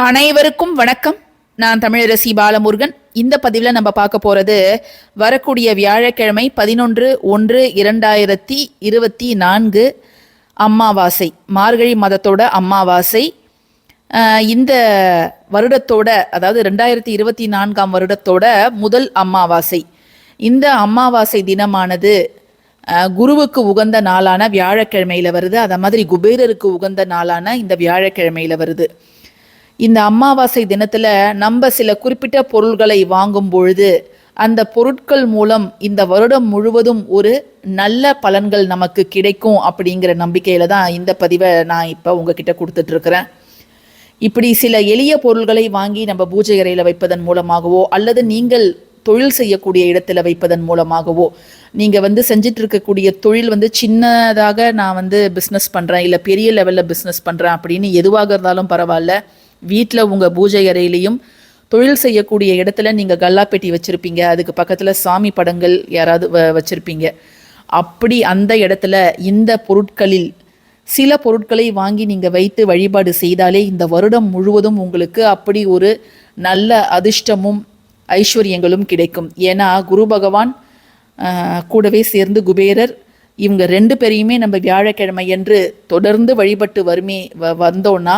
அனைவருக்கும் வணக்கம். நான் தமிழரசி பாலமுருகன். இந்த பதிவில் நம்ம பார்க்க போகிறது வரக்கூடிய வியாழக்கிழமை பதினொன்று ஒன்று இரண்டாயிரத்தி இருபத்தி நான்கு அம்மாவாசை மார்கழி மதத்தோட அம்மாவாசை இந்த வருடத்தோட அதாவது ரெண்டாயிரத்தி இருபத்தி நான்காம் வருடத்தோட முதல் அம்மாவாசை இந்த அம்மாவாசை தினமானது குருவுக்கு உகந்த நாளான வியாழக்கிழமையில வருது. அதை மாதிரி குபேரருக்கு உகந்த நாளான இந்த வியாழக்கிழமையில் வருது. இந்த அமாவாசை தினத்தில் நம்ம சில குறிப்பிட்ட பொருள்களை வாங்கும் பொழுது அந்த பொருட்கள் மூலம் இந்த வருடம் முழுவதும் ஒரு நல்ல பலன்கள் நமக்கு கிடைக்கும் அப்படிங்கிற நம்பிக்கையில தான் இந்த பதிவை நான் இப்போ உங்ககிட்ட கொடுத்துட்டு இருக்கிறேன் இப்படி சில எளிய பொருள்களை வாங்கி நம்ம பூஜை அறையில் வைப்பதன் மூலமாகவோ அல்லது நீங்கள் தொழில் செய்யக்கூடிய இடத்துல வைப்பதன் மூலமாகவோ நீங்கள் வந்து செஞ்சிட்டு இருக்கக்கூடிய தொழில் வந்து சின்னதாக நான் வந்து பிஸ்னஸ் பண்ணுறேன் இல்லை பெரிய லெவலில் பிஸ்னஸ் பண்ணுறேன் அப்படின்னு எதுவாக இருந்தாலும் பரவாயில்ல. வீட்டில் உங்கள் பூஜை அறையிலையும் தொழில் செய்யக்கூடிய இடத்துல நீங்கள் கல்லாப்பெட்டி வச்சுருப்பீங்க. அதுக்கு பக்கத்தில் சாமி படங்கள் யாராவது வ வச்சுருப்பீங்க. அப்படி அந்த இடத்துல இந்த பொருட்களில் சில பொருட்களை வாங்கி நீங்கள் வைத்து வழிபாடு செய்தாலே இந்த வருடம் முழுவதும் உங்களுக்கு அப்படி ஒரு நல்ல அதிர்ஷ்டமும் ஐஸ்வர்யங்களும் கிடைக்கும். ஏன்னா குரு பகவான் கூடவே சேர்ந்து குபேரர் இவங்க ரெண்டு பேரையுமே நம்ம வியாழக்கிழமை என்று தொடர்ந்து வழிபட்டு வருமே வ- வந்தோன்னா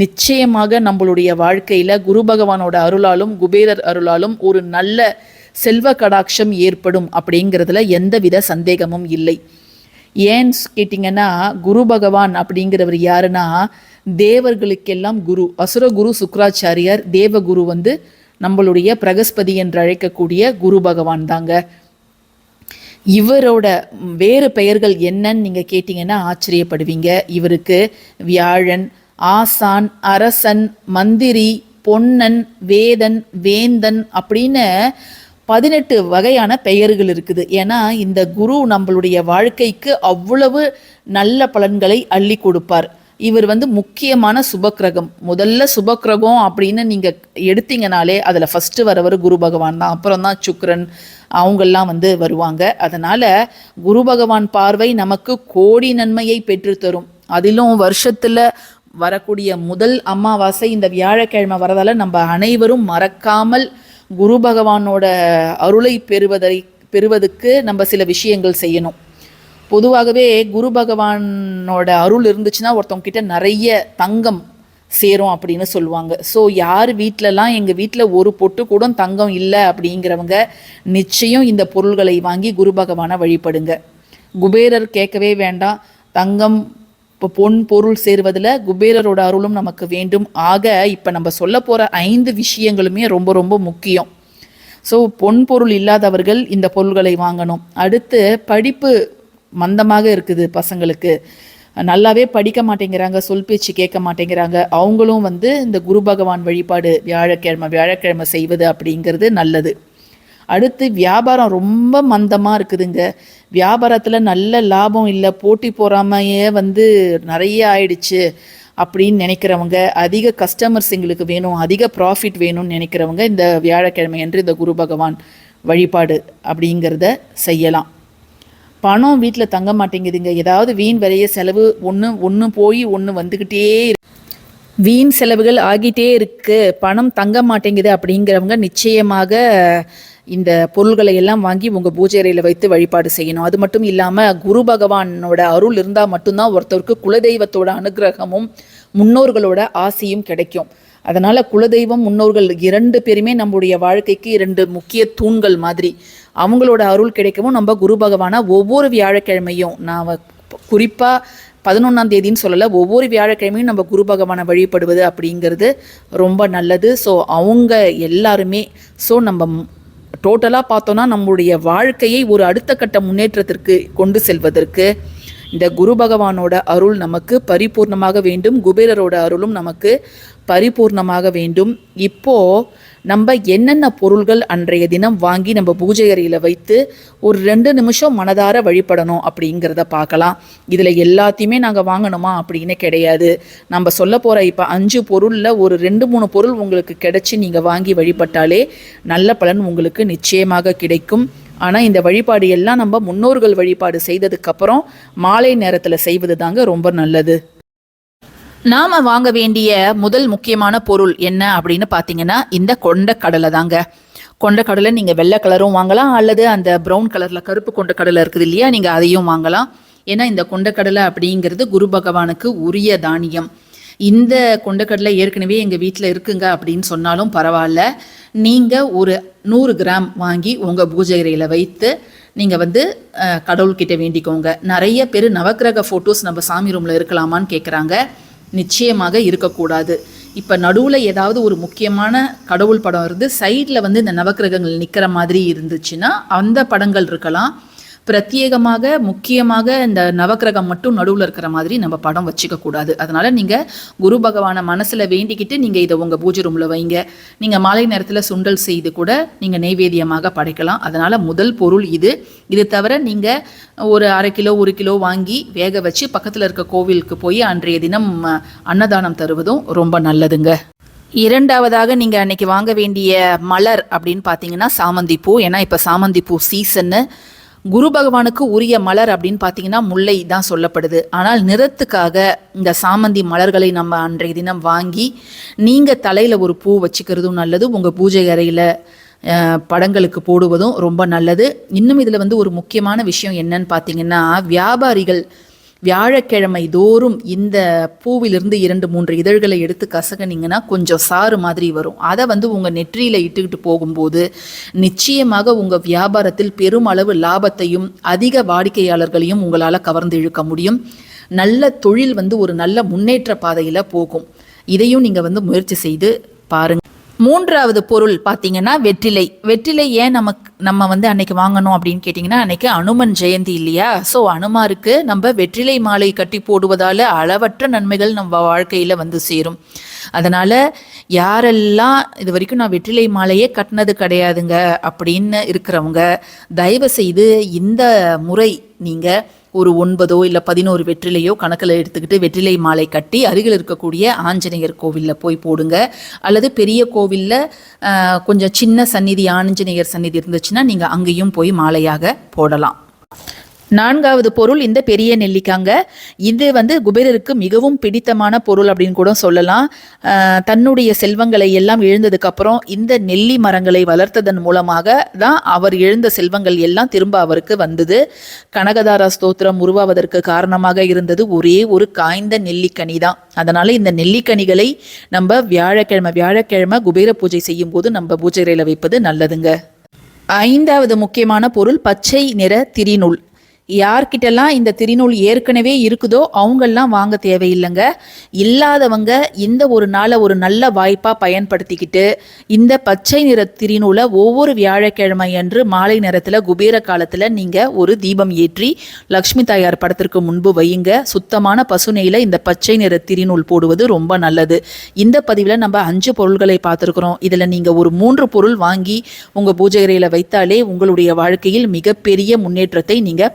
நிச்சயமாக நம்மளுடைய வாழ்க்கையில் குரு பகவானோட அருளாலும் குபேரர் அருளாலும் ஒரு நல்ல செல்வ கடாட்சம் ஏற்படும் அப்படிங்கிறதுல எந்தவித சந்தேகமும் இல்லை. ஏன்னு கேட்டிங்கன்னா குரு பகவான் அப்படிங்கிறவர் யாருன்னா தேவர்களுக்கெல்லாம் குரு அசுர குரு சுக்ராச்சாரியார் தேவகுரு வந்து நம்மளுடைய பிரகஸ்பதி என்று அழைக்கக்கூடிய குரு பகவான் தாங்க. இவரோட வேறு பெயர்கள் என்னன்னு நீங்கள் கேட்டிங்கன்னா ஆச்சரியப்படுவீங்க. இவருக்கு வியாழன் ஆசான் அரசன் மந்திரி பொன்னன் வேதன் வேந்தன் அப்படின்னு பதினெட்டு வகையான பெயர்கள் இருக்குது. ஏன்னா இந்த குரு நம்மளுடைய வாழ்க்கைக்கு அவ்வளவு நல்ல பலன்களை அள்ளி கொடுப்பார். இவர் வந்து முக்கியமான சுபக்கிரகம். முதல்ல சுபக்கிரகம் அப்படின்னு நீங்கள் எடுத்தீங்கனாலே அதில் ஃபஸ்ட்டு வரவர் குரு பகவான் தான். அப்புறம் தான் சுக்ரன் அவங்கெல்லாம் வந்து வருவாங்க. அதனால் குரு பகவான் பார்வை நமக்கு கோடி நன்மையை பெற்றுத்தரும். அதிலும் வருஷத்தில் வரக்கூடிய முதல் அமாவாசை இந்த வியாழக்கிழமை வரதால் நம்ம அனைவரும் மறக்காமல் குரு பகவானோட அருளை பெறுவதை பெறுவதற்கு நம்ம சில விஷயங்கள் செய்யணும். பொதுவாகவே குரு பகவானோட அருள் இருந்துச்சுன்னா ஒருத்தவங்க கிட்ட நிறைய தங்கம் சேரும் அப்படின்னு சொல்லுவாங்க. ஸோ யார் வீட்டிலலாம் எங்கள் வீட்டில் ஒரு பொட்டு கூட தங்கம் இல்லை அப்படிங்கிறவங்க நிச்சயம் இந்த பொருள்களை வாங்கி குரு பகவானை வழிபடுங்க. குபேரர் கேட்கவே வேண்டாம். தங்கம் இப்போ பொன் பொருள் சேருவதில் குபேரரோட அருளும் நமக்கு வேண்டும். ஆக இப்போ நம்ம சொல்ல போகிற ஐந்து விஷயங்களுமே ரொம்ப ரொம்ப முக்கியம். ஸோ பொன் பொருள் இல்லாதவர்கள் இந்த பொருள்களை வாங்கணும். அடுத்து படிப்பு மந்தமாக இருக்குது பசங்களுக்கு. நல்லாவே படிக்க மாட்டேங்கிறாங்க சொல் பேச்சு கேட்க மாட்டேங்கிறாங்க. அவங்களும் வந்து இந்த குரு பகவான் வழிபாடு வியாழக்கிழமை வியாழக்கிழமை செய்வது அப்படிங்கிறது நல்லது. அடுத்து வியாபாரம் ரொம்ப மந்தமாக இருக்குதுங்க. வியாபாரத்தில் நல்ல லாபம் இல்லை போட்டி போறாமையே வந்து நிறைய ஆயிடுச்சு அப்படின்னு நினைக்கிறவங்க அதிக கஸ்டமர்ஸ் எங்களுக்கு வேணும் அதிக ப்ராஃபிட் வேணும்னு நினைக்கிறவங்க இந்த வியாழக்கிழமை என்று இந்த குரு பகவான் வழிபாடு அப்படிங்கிறத செய்யலாம். பணம் வீட்டில் தங்க மாட்டேங்குதுங்க. ஏதாவது வீண் விலைய செலவு ஒன்று ஒன்று போய் ஒன்று வந்துக்கிட்டே வீண் செலவுகள் ஆகிட்டே இருக்குது பணம் தங்க மாட்டேங்குது அப்படிங்கிறவங்க நிச்சயமாக இந்த பொருள்களை எல்லாம் வாங்கி உங்கள் பூஜை அறையில் வைத்து வழிபாடு செய்யணும். அது மட்டும் இல்லாமல் குரு பகவானோட அருள் இருந்தால் மட்டும்தான் ஒருத்தருக்கு குலதெய்வத்தோட அனுகிரகமும் முன்னோர்களோட ஆசையும் கிடைக்கும். அதனால் குலதெய்வம் முன்னோர்கள் இரண்டு பேருமே நம்முடைய வாழ்க்கைக்கு இரண்டு முக்கிய தூண்கள் மாதிரி. அவங்களோட அருள் கிடைக்கவும் நம்ம குரு பகவானை ஒவ்வொரு வியாழக்கிழமையும் நான் குறிப்பாக பதினொன்றாம் தேதின்னு சொல்லலை ஒவ்வொரு வியாழக்கிழமையும் நம்ம குரு பகவானை வழிபடுவது அப்படிங்கிறது ரொம்ப நல்லது. ஸோ அவங்க எல்லாருமே ஸோ நம்ம டோட்டலாக பார்த்தோன்னா நம்முடைய வாழ்க்கையை ஒரு அடுத்த கட்ட முன்னேற்றத்திற்கு கொண்டு செல்வதற்கு இந்த குரு பகவானோட அருள் நமக்கு பரிபூர்ணமாக வேண்டும் குபேரரோட அருளும் நமக்கு பரிபூர்ணமாக வேண்டும். இப்போ நம்ம என்னென்ன பொருள்கள் அன்றைய தினம் வாங்கி நம்ம பூஜை அறையில் வைத்து ஒரு ரெண்டு நிமிஷம் மனதார வழிபடணும் அப்படிங்கிறத பார்க்கலாம். இதில் எல்லாத்தையுமே நாங்கள் வாங்கணுமா அப்படின்னு கிடையாது. நம்ம சொல்ல போகிற இப்போ அஞ்சு பொருளில் ஒரு ரெண்டு மூணு பொருள் உங்களுக்கு கிடைச்சி நீங்கள் வாங்கி வழிபட்டாலே நல்ல பலன் உங்களுக்கு நிச்சயமாக கிடைக்கும். ஆனால் இந்த வழிபாடு எல்லாம் நம்ம முன்னோர்கள் வழிபாடு செய்ததுக்கப்புறம் மாலை நேரத்தில் செய்வது தாங்க ரொம்ப நல்லது. நாம வாங்க வேண்டிய முதல் முக்கியமான பொருள் என்ன அப்படின்னு பார்த்தீங்கன்னா இந்த கொண்டக்கடலை தாங்க. கொண்டக்கடலை நீங்கள் வெள்ளை கலரும் வாங்கலாம் அல்லது அந்த ப்ரௌன் கலரில் கருப்பு கொண்டக்கடலை இருக்குது இல்லையா நீங்கள் அதையும் வாங்கலாம். ஏன்னா இந்த கொண்டக்கடலை அப்படிங்கிறது குரு பகவானுக்கு உரிய தானியம். இந்த கொண்டக்கடலை ஏற்கனவே எங்கள் வீட்டில் இருக்குங்க அப்படின்னு சொன்னாலும் பரவாயில்ல. நீங்கள் ஒரு நூறு கிராம் வாங்கி உங்கள் பூஜை அறையில் வைத்து நீங்கள் வந்து கடவுள்கிட்ட வேண்டிக்கோங்க. நிறைய பேர் நவக்கிரக ஃபோட்டோஸ் நம்ம சாமி ரூமில் இருக்கலாமான்னு கேட்குறாங்க நிச்சயமாக இருக்கக்கூடாது. இப்போ நடுவில் ஏதாவது ஒரு முக்கியமான கடவுள் படம் இருந்து சைடில் வந்து இந்த நவக்கிரகங்கள் நிற்கிற மாதிரி இருந்துச்சுன்னா அந்த படங்கள் இருக்கலாம். பிரத்யேகமாக முக்கியமாக இந்த நவக்கிரகம் மட்டும் நடுவில் இருக்கிற மாதிரி நம்ம படம் வச்சுக்க கூடாது. அதனால நீங்கள் குரு பகவானை மனசில் வேண்டிக்கிட்டு நீங்கள் இதை உங்கள் பூஜை ரூமில் வைங்க. நீங்கள் மாலை நேரத்தில் சுண்டல் செய்து கூட நீங்கள் நெய்வேதியமாக படைக்கலாம். அதனால் முதல் பொருள் இது. இது தவிர நீங்கள் ஒரு அரை கிலோ ஒரு கிலோ வாங்கி வேக வச்சு பக்கத்தில் இருக்க கோவிலுக்கு போய் அன்றைய தினம் அன்னதானம் தருவதும் ரொம்ப நல்லதுங்க. இரண்டாவதாக நீங்கள் அன்னைக்கு வாங்க வேண்டிய மலர் அப்படின்னு பார்த்தீங்கன்னா சாமந்தி பூ ஏன்னா இப்போ சாமந்தி பூ சீசன்னு குரு பகவானுக்கு உரிய மலர் அப்படின்னு பார்த்தீங்கன்னா முல்லை தான் சொல்லப்படுது. ஆனால் நிறத்துக்காக இந்த சாமந்தி மலர்களை நம்ம அன்றைய தினம் வாங்கி நீங்கள் தலையில் ஒரு பூ வச்சுக்கிறதும் நல்லது உங்கள் பூஜை அறையில் படங்களுக்கு போடுவதும் ரொம்ப நல்லது. இன்னும் இதில் வந்து ஒரு முக்கியமான விஷயம் என்னன்னு பார்த்தீங்கன்னா வியாபாரிகள் வியாழக்கிழமை தோறும் இந்த பூவிலிருந்து இரண்டு மூன்று இதழ்களை எடுத்து கசகனிங்கன்னா கொஞ்சம் சாறு மாதிரி வரும். அதை வந்து உங்கள் நெற்றியில் இட்டுக்கிட்டு போகும்போது நிச்சயமாக உங்கள் வியாபாரத்தில் பெருமளவு லாபத்தையும் அதிக வாடிக்கையாளர்களையும் உங்களால் கவர்ந்து இழுக்க முடியும். நல்ல தொழில் வந்து ஒரு நல்ல முன்னேற்ற பாதையில் போகும். இதையும் நீங்கள் வந்து முயற்சி செய்து பாருங்கள் மூன்றாவது பொருள் பார்த்தீங்கன்னா வெற்றிலை. வெற்றிலை ஏன் நமக்கு நம்ம வந்து அன்னைக்கு வாங்கணும் அப்படின்னு கேட்டிங்கன்னா அன்னைக்கு அனுமன் ஜெயந்தி இல்லையா? ஸோ அனுமாருக்கு நம்ம வெற்றிலை மாலை கட்டி போடுவதால் அளவற்ற நன்மைகள் நம்ம வாழ்க்கையில் வந்து சேரும். அதனால் யாரெல்லாம் இது வரைக்கும் நான் வெற்றிலை மாலையே கட்டினது கிடையாதுங்க அப்படின்னு இருக்கிறவங்க தயவு செய்து இந்த முறை நீங்கள் ஒரு ஒன்பதோ இல்லை பதினோரு வெற்றிலையோ கணக்கில் எடுத்துக்கிட்டு வெற்றிலை மாலை கட்டி அருகில் இருக்கக்கூடிய ஆஞ்சநேயர் கோவிலில் போய் போடுங்க. அல்லது பெரிய கோவிலில் கொஞ்சம் சின்ன சந்நிதி ஆஞ்சநேயர் சந்நிதி இருந்துச்சுன்னா நீங்கள் அங்கேயும் போய் மாலையாக போடலாம். நான்காவது பொருள் இந்த பெரிய நெல்லிக்காங்க. இது வந்து குபேரருக்கு மிகவும் பிடித்தமான பொருள் அப்படின்னு கூட சொல்லலாம். தன்னுடைய செல்வங்களை எல்லாம் எழுந்ததுக்கப்புறம் அப்புறம் இந்த நெல்லி மரங்களை வளர்த்ததன் மூலமாக தான் அவர் எழுந்த செல்வங்கள் எல்லாம் திரும்ப அவருக்கு வந்தது. கனகதாரா ஸ்தோத்திரம் உருவாவதற்கு காரணமாக இருந்தது ஒரே ஒரு காய்ந்த நெல்லிக்கனி தான். அதனால இந்த நெல்லிக்கனிகளை நம்ம வியாழக்கிழமை வியாழக்கிழமை குபேர பூஜை செய்யும் போது நம்ம பூஜை வைப்பது நல்லதுங்க. ஐந்தாவது முக்கியமான பொருள் பச்சை நிற திரிநூல். யார்கிட்டலாம் இந்த திரிநூல் ஏற்கனவே இருக்குதோ அவங்கெல்லாம் வாங்க தேவையில்லைங்க. இல்லாதவங்க இந்த ஒரு நாளை ஒரு நல்ல வாய்ப்பாக பயன்படுத்திக்கிட்டு இந்த பச்சை நிற திரிநூலை ஒவ்வொரு வியாழக்கிழமை அன்று மாலை நேரத்தில் குபேர காலத்தில் நீங்கள் ஒரு தீபம் ஏற்றி லக்ஷ்மி தாயார் படத்திற்கு முன்பு வையுங்க. சுத்தமான பசுநெயில் இந்த பச்சை நிற திரிநூல் போடுவது ரொம்ப நல்லது. இந்த பதிவில் நம்ம அஞ்சு பொருள்களை பார்த்துருக்குறோம். இதில் நீங்கள் ஒரு மூன்று பொருள் வாங்கி உங்கள் பூஜை அறையில் வைத்தாலே உங்களுடைய வாழ்க்கையில் மிகப்பெரிய முன்னேற்றத்தை நீங்கள்